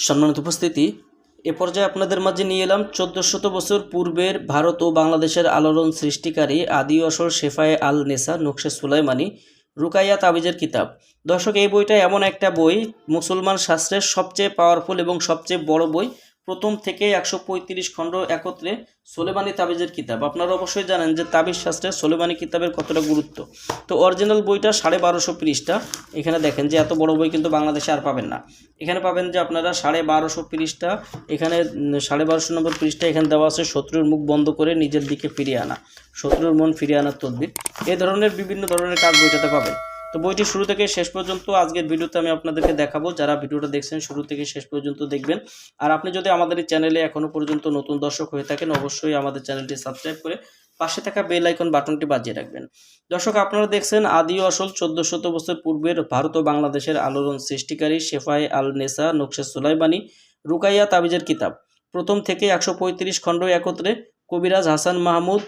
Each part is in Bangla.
সম্মানিত উপস্থিতি, এ পর্যায়ে আপনাদের মাঝে নিয়ে এলাম চোদ্দশত বছর পূর্বের ভারত ও বাংলাদেশের আলোড়ন সৃষ্টিকারী আদি অসর শেফায়ে আল নেসা নকশে সুলাইমানি রুকাইয়া তাবিজের কিতাব। দর্শক, এই বইটা এমন একটা বই, মুসলমান শাস্ত্রের সবচেয়ে পাওয়ারফুল এবং সবচেয়ে বড় বই প্রথম থেকে একশো পঁয়ত্রিশ খণ্ড একত্রে সোলেমানি তাবিজের কিতাব। আপনারা অবশ্যই জানেন যে তাবিজ শাস্ত্রে সোলেমানি কিতাবের কতটা গুরুত্ব। তো অরিজিনাল বইটা সাড়ে বারোশো পৃষ্ঠা। এখানে দেখেন যে এত বড় বই কিন্তু বাংলাদেশে আর পাবেন না। এখানে পাবেন যে আপনারা সাড়ে বারোশো পৃষ্ঠা, এখানে সাড়ে বারোশো নম্বর পৃষ্ঠা এখানে দেওয়া আছে, শত্রুর মুখ বন্ধ করে নিজের দিকে ফিরিয়ে আনা, শত্রুর মন ফিরিয়ে আনার তদবির। এই ধরনের বিভিন্ন ধরনের কাজ বইটাতে পাবেন। তো বইটি শুরু থেকে শেষ পর্যন্ত আজকের ভিডিওতে আমি আপনাদেরকে দেখাবো, যারা ভিডিওটা দেখছেন শুরু থেকে শেষ পর্যন্ত দেখবেন। আর আপনি যদি আমাদের এই চ্যানেলে এখনও পর্যন্ত নতুন দর্শক হয়ে থাকেন, অবশ্যই আমাদের চ্যানেলটি সাবস্ক্রাইব করে পাশে থাকা বেল আইকন বাটনটি বাজিয়ে রাখবেন। দর্শক, আপনারা দেখছেন আদি আসল চোদ্দ শত বছর পূর্বের ভারত ও বাংলাদেশের আলোড়ন সৃষ্টিকারী শেফাই আল নেসা নকশে সুলাইমানি, রুকাইয়া তাবিজের কিতাব। প্রথম থেকে একশো পঁয়ত্রিশ খণ্ড একত্রে কবিরাজ হাসান মাহমুদ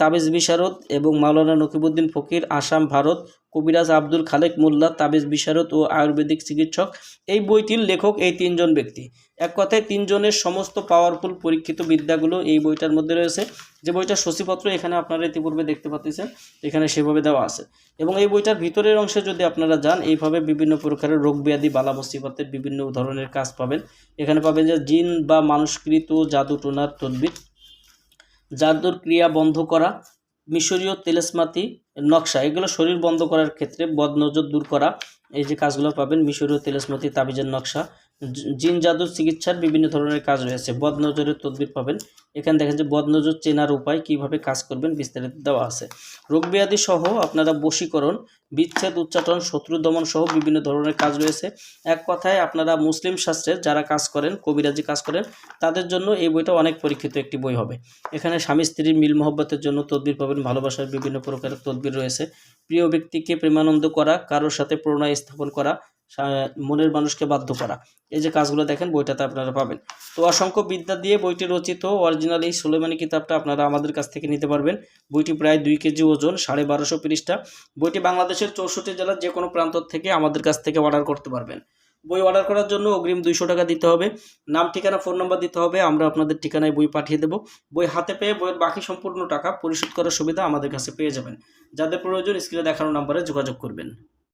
তাবিজ বিশারদ এবং মাওলানা নকিবুদ্দিন ফকির, আসাম, ভারত, কবিরাজ আব্দুল খালেক মোল্লা, তাবিজ বিশারদ ও আয়ুর্বেদিক চিকিৎসক। এই বইটির লেখক এই তিনজন ব্যক্তি। এক কথায় তিনজনের সমস্ত পাওয়ারফুল পরীক্ষিত বিদ্যাগুলো এই বইটার মধ্যে রয়েছে। যে বইটার সূচিপত্র এখানে আপনারা ইতিপূর্বে দেখতে পাচ্ছেন, এখানে সেভাবে দেওয়া আছে। এবং এই বইটার ভিতরের অংশে যদি আপনারা যান, এইভাবে বিভিন্ন প্রকারের রোগ ব্যাধি বালা মুসিবতের বিভিন্ন ধরনের কাজ পাবেন। এখানে পাবেন যে জিন বা মানুষকৃত জাদু টোনার তদ্বির। জাদুর ক্রিয়া বন্ধ করা, মিশরীয় তেলেসমাতি, নকশা, এগুলো শরীর বন্ধ করার ক্ষেত্রে বদনজর দূর করা। এই যে কাজগুলো পাবেন, মিশরীয় তেলেসমাতি, তাবিজের নকশা জিন জাদুর চিকিৎসার বিভিন্ন ধরনের কাজ রয়েছে। বদনজরের তদবির পাবেন। এখানে দেখেন যে বদনজর চেনার উপায় কীভাবে কাজ করবেন বিস্তারিত দেওয়া আছে। রোগ ব্যাধি সহ আপনারা বশীকরণ, বিচ্ছেদ, উচ্চাটন, শত্রু দমন সহ বিভিন্ন ধরনের কাজ রয়েছে। এক কথায় আপনারা মুসলিম শাস্ত্রের যারা কাজ করেন, কবিরাজি কাজ করেন, তাদের জন্য এই বইটা অনেক পরীক্ষিত একটি বই হবে। এখানে স্বামী স্ত্রীর মিল মহব্বতের জন্য তদবির পাবেন, ভালোবাসার বিভিন্ন প্রকারের তদবির রয়েছে। প্রিয় ব্যক্তিকে প্রেমানন্দ করা, কারোর সাথে প্রণয় স্থাপন করা মনের মানুষকে বাধ্য করা। এই যে কাজগুলো দেখেন, বইটাতে আপনারা পাবেন। তো অসংখ্য বিদ্যা দিয়ে বইটি রচিত অরিজিনাল এই সুলেমানি কিতাবটা আপনারা আমাদের কাছ থেকে নিতে পারবেন। বইটি প্রায় দুই কেজি ওজন, সাড়ে বারোশো পৃষ্ঠা। বইটি বাংলাদেশের চৌষট্টি জেলার যে কোনো প্রান্ত থেকে আমাদের কাছ থেকে অর্ডার করতে পারবেন। বই অর্ডার করার জন্য অগ্রিম দুইশো টাকা দিতে হবে। নাম, ঠিকানা ফোন নাম্বার দিতে হবে। আমরা আপনাদের ঠিকানায় বই পাঠিয়ে দেবো। বই হাতে পেয়ে বইয়ের বাকি সম্পূর্ণ টাকা পরিশোধ করার সুবিধা আমাদের কাছে পেয়ে যাবেন। যাদের প্রয়োজন স্ক্রিনে দেখানো নাম্বারে যোগাযোগ করবেন।